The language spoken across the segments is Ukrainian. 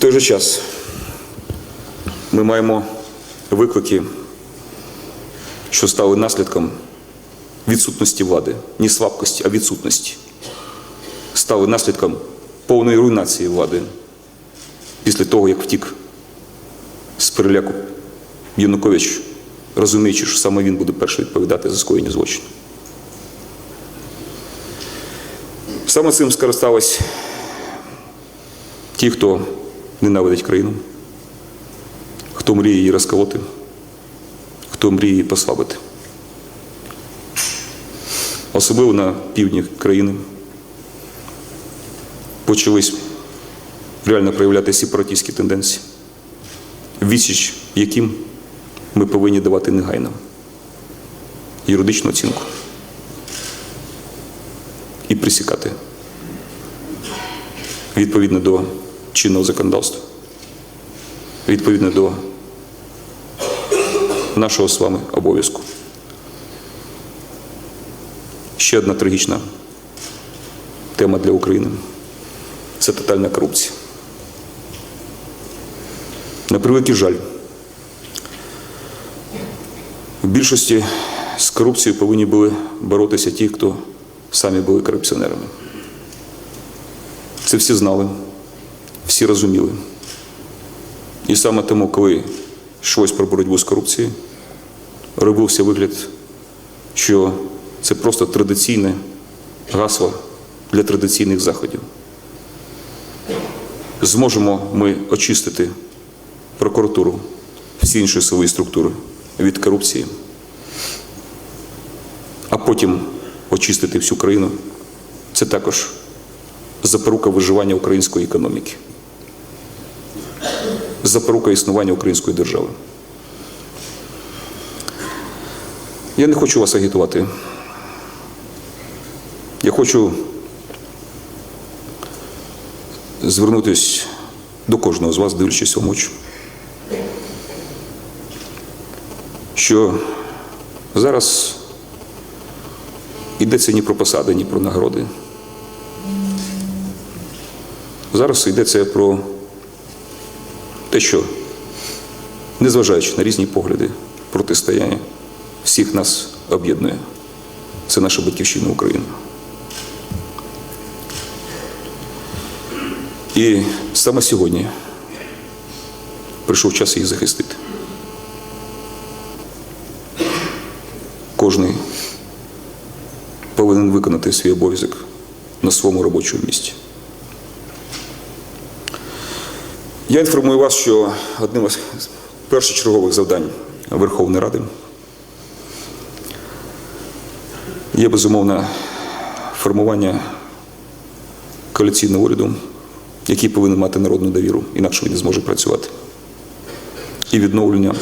той же час ми маємо виклики, що стали наслідком відсутності влади, не слабкості, а відсутності. Стали наслідком повної руйнації влади після того, як втік з переляку Янукович, розуміючи, що саме він буде перший відповідати за скоєння злочину. Саме цим скористались ті, хто ненавидить країну, хто мріє її розколоти, хто мріє її послабити. Особливо на півдні країни почались реально проявляти сепаратистські тенденції, відсіч яким ми повинні давати негайно юридичну оцінку і присікати відповідно до чинного законодавства, відповідно до нашого з вами обов'язку. Ще одна трагічна тема для України це тотальна корупція. На превеликий жаль, в більшості з корупцією повинні були боротися ті, хто самі були корупціонерами. Це всі знали, всі розуміли. І саме тому, коли йшлось про боротьбу з корупцією, робився вигляд, що це просто традиційне гасло для традиційних заходів. Зможемо ми очистити прокуратуру, всі інші силові структури від корупції, а потім очистити всю країну. Це також запорука виживання української економіки, запорука існування української держави. Я не хочу вас агітувати. Я хочу звернутися до кожного з вас, дивлячись в очі, що зараз йдеться ні про посади, ні про нагороди. Зараз йдеться про те, що, незважаючи на різні погляди, протистояння, всіх нас об'єднує. Це наша батьківщина Україна. І саме сьогодні прийшов час її захистити. Кожний повинен виконати свій обов'язок на своєму робочому місці. Я інформую вас, що одним із першочергових завдань Верховної Ради є безумовно формування коаліційного уряду, який повинен мати народну довіру, інакше він не зможе працювати. І відновлення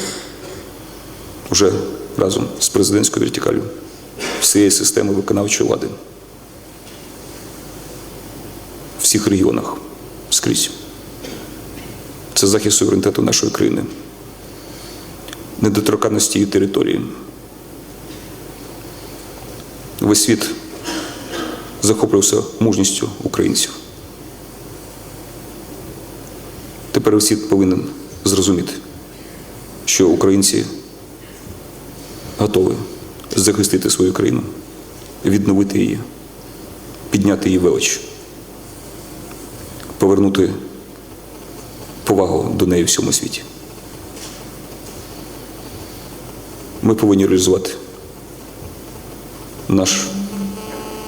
вже разом з президентською вертикалю всієї системи виконавчої влади в всіх регіонах скрізь. Це захист суверенітету нашої країни, недоторканності її території. Весь світ захоплювався мужністю українців. Тепер світ повинен зрозуміти, що українці готові захистити свою країну, відновити її, підняти її велич, повернути повагу до неї в всьому світі. Ми повинні реалізувати наш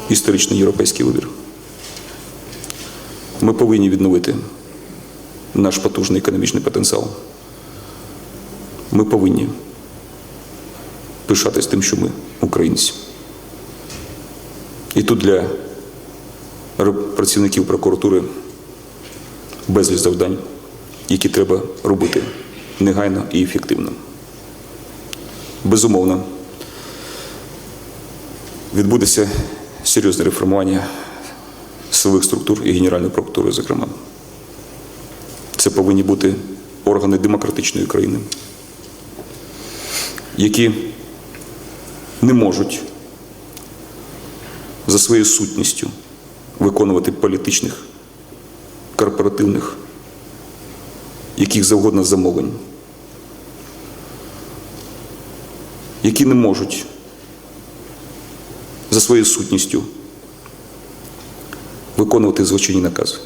історичний європейський вибір. Ми повинні відновити наш потужний економічний потенціал. Ми повинні пишатись тим, що ми українці. І тут для працівників прокуратури безліч завдань, які треба робити негайно і ефективно. Безумовно, відбудеться серйозне реформування силових структур і Генеральної прокуратури, зокрема. Це повинні бути органи демократичної країни, які не можуть за своєю сутністю виконувати політичних, корпоративних яких завгодно замовлень, які не можуть за своєю сутністю виконувати злочинні накази,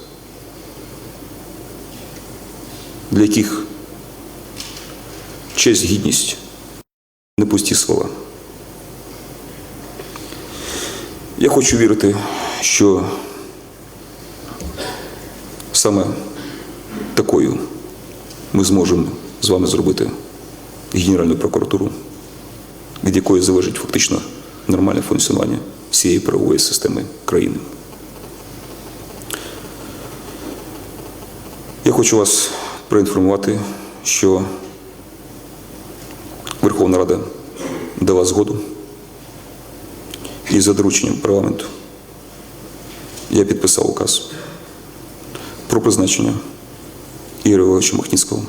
для яких честь, гідність не пусті слова. Я хочу вірити, що саме такою ми зможемо з вами зробити Генеральну прокуратуру, від якої залежить фактично нормальне функціонування всієї правової системи країни. Я хочу вас проінформувати, що Верховна Рада дала згоду і за дорученням парламенту я підписав указ про призначення Ігоря Львовича Махніцького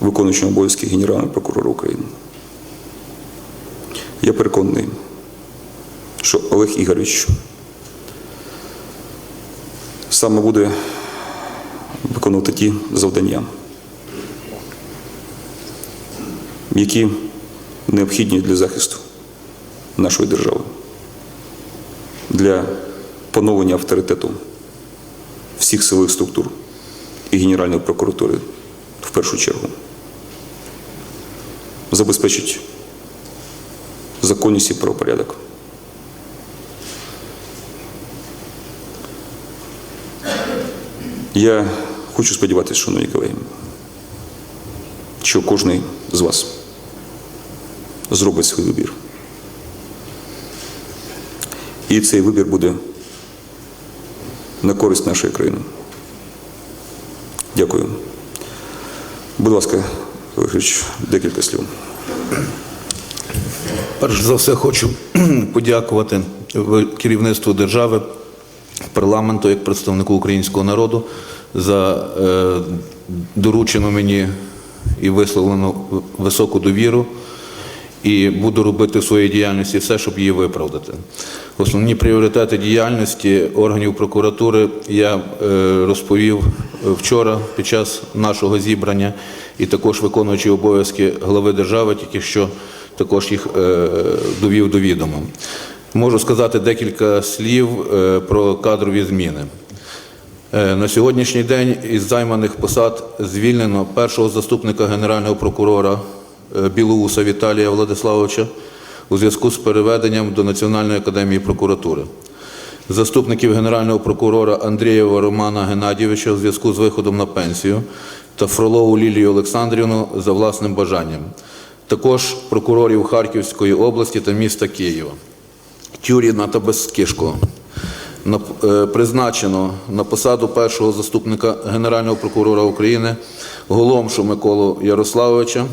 виконуючим обов'язки Генерального прокурора України. Я переконаний, що Олег Ігорович саме буде виконувати ті завдання, які необхідні для захисту нашої держави, для поновлення авторитету всіх силових структур і Генеральної прокуратури в першу чергу, забезпечить законність і правопорядок. Я хочу сподіватися, шановні колеги, що кожен з вас зробить свій вибір. І цей вибір буде на користь нашої країни. Дякую. Будь ласка, Олег декілька слів. Перш за все, хочу подякувати керівництву держави, парламенту як представнику українського народу за е, доручену мені і висловлену високу довіру. І буду робити в своїй діяльності все, щоб її виправдати. Основні пріоритети діяльності органів прокуратури я е, розповів вчора під час нашого зібрання, і також виконуючи обов'язки глави держави, тільки що також їх е, довів до відома. Можу сказати декілька слів е, про кадрові зміни. Е, На сьогоднішній день із займаних посад звільнено першого заступника генерального прокурора е, Білоуса Віталія Владиславовича у зв'язку з переведенням до Національної академії прокуратури. Заступників генерального прокурора Андрієва Романа Геннадійовича у зв'язку з виходом на пенсію та Фролову Лілію Олександрівну за власним бажанням. Також прокурорів Харківської області та міста Києва. Тюріна та Безкишко е, призначено на посаду першого заступника Генерального прокурора України Голомшу Миколу Ярославовича.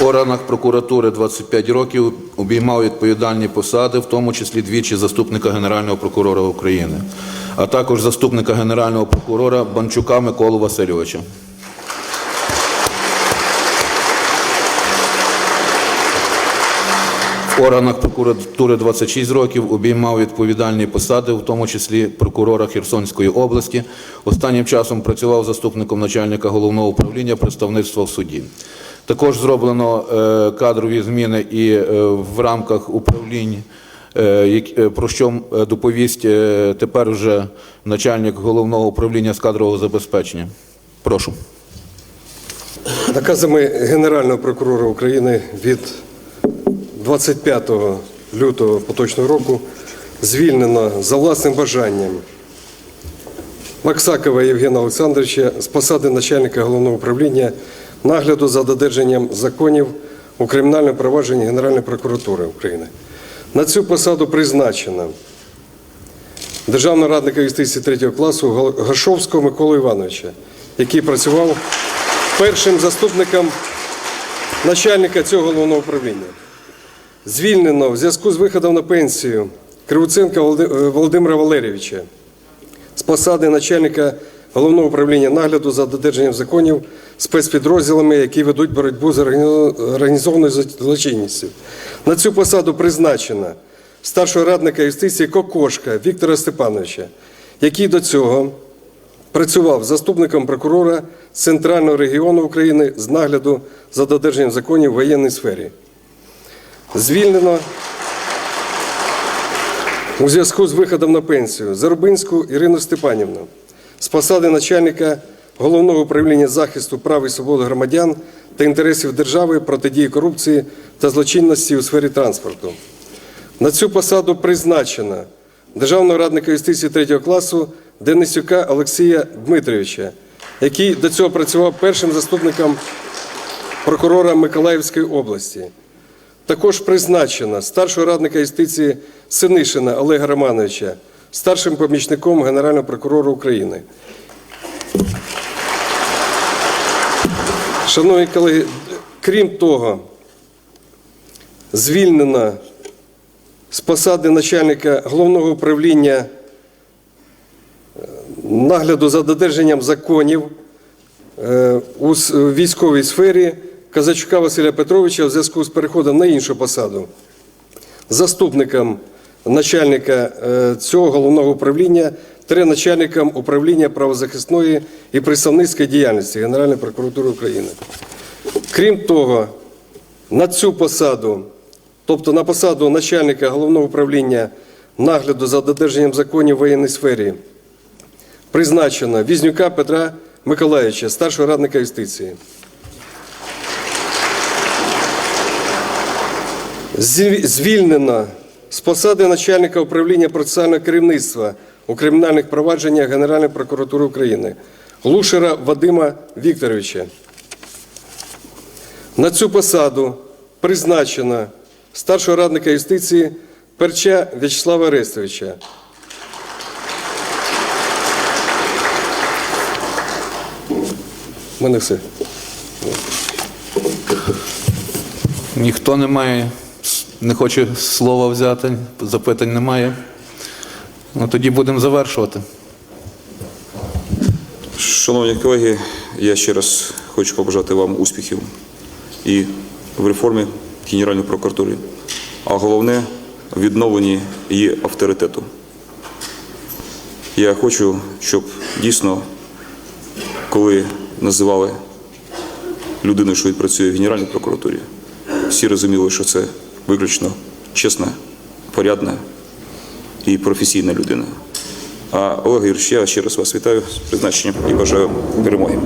В органах прокуратури 25 років обіймав відповідальні посади, в тому числі двічі заступника Генерального прокурора України, а також заступника Генерального прокурора Банчука Миколу Васильовича. В органах прокуратури 26 років обіймав відповідальні посади, в тому числі прокурора Херсонської області. Останнім часом працював заступником начальника головного управління представництва в суді. Також зроблено е, кадрові зміни і е, в рамках управлінь, е, про що доповість тепер вже начальник головного управління з кадрового забезпечення. Прошу. Наказами Генерального прокурора України від 25 лютого поточного року звільнено за власним бажанням Максакова Євгена Олександровича з посади начальника головного управління нагляду за додержанням законів у кримінальному провадженні Генеральної прокуратури України. На цю посаду призначено державного радника юстиції 3 класу Гашовського Миколу Івановича, який працював першим заступником начальника цього головного управління. Звільнено в зв'язку з виходом на пенсію Кривоценка е, Володимира Валерійовича з посади начальника головного управління нагляду за додержанням законів спецпідрозділами, які ведуть боротьбу з організованою злочинністю. На цю посаду призначено старшого радника юстиції Кокошка Віктора Степановича, який до цього працював заступником прокурора Центрального регіону України з нагляду за додержанням законів в воєнній сфері. Звільнено у зв'язку з виходом на пенсію Зарубинську Ірину Степанівну з посади начальника Головного управління захисту прав і свобод громадян та інтересів держави протидії корупції та злочинності у сфері транспорту. На цю посаду призначено державного радника юстиції третього класу Денисюка Олексія Дмитровича, який до цього працював першим заступником прокурора Миколаївської області. Також призначено старшого радника юстиції Синишина Олега Романовича старшим помічником Генерального прокурора України. Шановні колеги, крім того, звільнено з посади начальника головного управління е, нагляду за додержанням законів е, у військовій сфері Казачука Василя Петровича в зв'язку з переходом на іншу посаду. Заступником начальника е, цього головного управління, три начальником управління правозахисної і представницької діяльності Генеральної прокуратури України. Крім того, на цю посаду, тобто на посаду начальника головного управління нагляду за додержанням законів в воєнній сфері, призначено Візнюка Петра Миколаївича, старшого радника юстиції. Звільнено з посади начальника управління процесуального керівництва у кримінальних провадженнях Генеральної прокуратури України Глушера Вадима Вікторовича. На цю посаду призначено старшого радника юстиції Перча В'ячеслава Арестовича. У мене все. Ніхто не має, не хоче слова взяти, запитань немає. Ну тоді будемо завершувати. Шановні колеги, я ще раз хочу побажати вам успіхів і в реформі Генеральної прокуратури, а головне в відновленні її авторитету. Я хочу, щоб дійсно, коли називали людину, що працює в Генеральній прокуратурі, всі розуміли, що це виключно чесна, порядна і професійна людина. А Олег Юрійович, я ще раз вас вітаю з призначенням і бажаю перемоги.